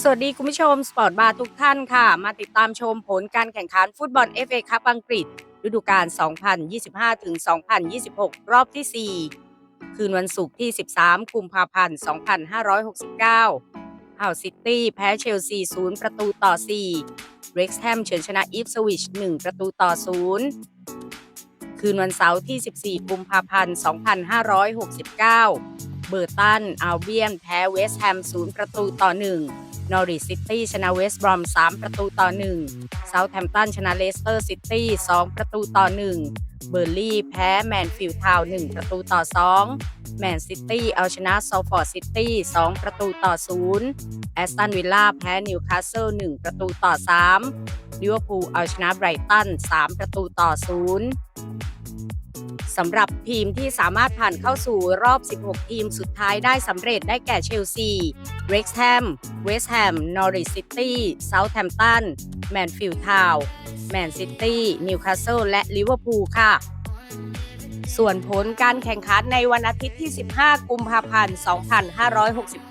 สวัสดีคุณผู้ชม สปอร์ตบาร์ทุกท่านค่ะ มาติดตามชมผลการแข่งขันฟุตบอล FA คัพอังกฤษ ฤดูกาล 2025-2026 รอบที่ 4 คืนวันศุกร์ที่ 13 กุมภาพันธ์ 2569ฮาวซิตี้แพ้เชลซี 0 ประตูต่อ 4 เร็กซ์แฮมเฉือนชนะอีฟสวิช 1 ประตูต่อ 0 คืนวันเสาร์ที่ 14 กุมภาพันธ์ 2569 เบอร์ตันอัลเบียน แพ้เวสต์แฮม0ประตูต่อ1นอริสซิตี้ชนะเวสต์บรอม 3 ประตูต่อ1เซาท์แฮมป์ตันชนะเลสเตอร์ซิตี้ 2 ประตูต่อ 1 เบอร์ลี่แพ้แมนฟิลด์ทาวน์1ประตูต่อ 2 แมนซิตี้เอาชนะซอลฟอร์ดซิตี้ 2 ประตูต่อ 0 แอสตันวิลล่าแพ้นิวคาสเซิล 1 ประตูต่อ 3 ลิเวอร์พูลเอาชนะไบรตัน 3 ประตูต่อ 0 สำหรับทีมที่สามารถผ่านเข้าสู่รอบ 16 ทีมสุดท้ายได้สำเร็จได้แก่เชลซี เร็กซ์แฮม เวสต์แฮม นอริสซิตี้ เซาท์แฮมป์ตัน แมนฟิลด์ทาวน์แมนซิตี้ นิวคาสเซิล และลิเวอร์พูลค่ะ ส่วนผลการแข่งขันในวันอาทิตย์ที่ 15 กุมภาพันธ์ 2569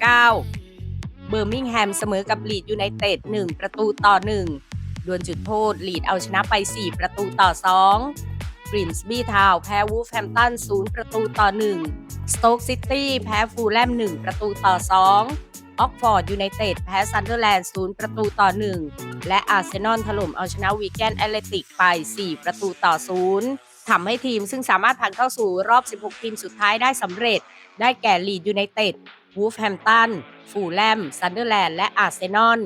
เบอร์มิงแฮมเสมอกับลีดยูไนเต็ด 1 ประตูต่อ 1ดวลจุดโทษลีดเอาชนะไป 4 ประตูต่อ 2 กริมส์บีทาวแพ้วูฟแฮมตัน0ประตูต่อ1สโต๊กซิตี้แพ้ฟูลแลม1ประตูต่อ2ออกฟอร์ดยูไนเต็ดแพ้ซันเดอร์แลนด์0ประตูต่อ1และอาร์เซนอลถล่มเอาชนะวีแกนแอตเลติกไป 4 ประตูต่อ0ทำให้ทีมซึ่งสามารถผ่านเข้าสู่รอบ 16 ทีมสุดท้ายได้สำเร็จ ได้แก่ลีดยูไนเต็ดวูฟแฮมตันฟูลแลมซันเดอร์แลนด์และอาร์เซนอล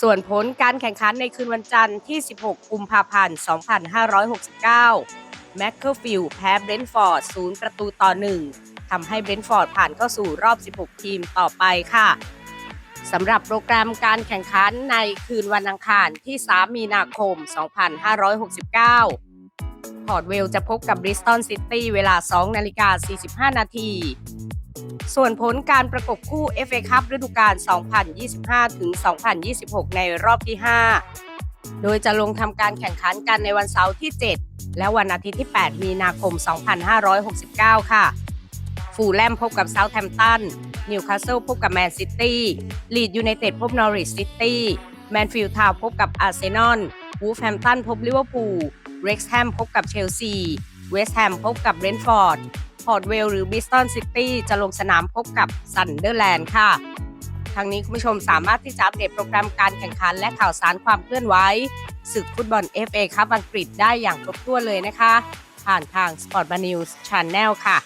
ส่วนผลการแข่งขันในคืนวันจันทร์ที่ 16 กุมภาพันธ์ 2569 แมคเคอร์ฟิลด์แพ้เบรนท์ฟอร์ด 0 ประตูต่อ 1 ทำให้เบรนท์ฟอร์ดผ่านเข้าสู่รอบ 16 ทีมต่อไปค่ะ สำหรับโปรแกรมการแข่งขันในคืนวันอังคารที่ 3 มีนาคม 2569 พอร์ตเวลจะพบกับบริสตันซิตี้เวลา 2 นาฬิกา 45 นาที ส่วนผลการประกบคู่ FA คัพฤดูกาล 2025ถึง2026 ในรอบที่ 5 โดยจะลงทำการแข่งขันกันในวันเสาร์ที่ 7 และวันอาทิตย์ที่ 8 มีนาคม 2569 ค่ะ ฟูลแลมพบกับเซาท์แฮมป์ตัน นิวคาสเซิลพบกับแมนซิตี้ ลีดยูไนเต็ดพบนอริสซิตี้ แมนฟิลด์ทาวน์พบกับอาร์เซนอล วูฟแฮมป์ตันพบลิเวอร์พูล เร็กซ์แฮมพบกับเชลซี เวสต์แฮมพบกับเบรนท์ฟอร์ด พอร์ตเวลหรือบิสตันซิตี้จะลงสนามพบกับซันเดอร์แลนด์ค่ะ ทางนี้คุณผู้ชมสามารถที่จะอัปเดตโปรแกรมการแข่งขันและข่าวสารความเคลื่อนไหวศึกฟุตบอล FA คับอังกฤษได้อย่างครบถ้วนเลยนะคะ ผ่านทาง Sport b a News Channel ค่ะ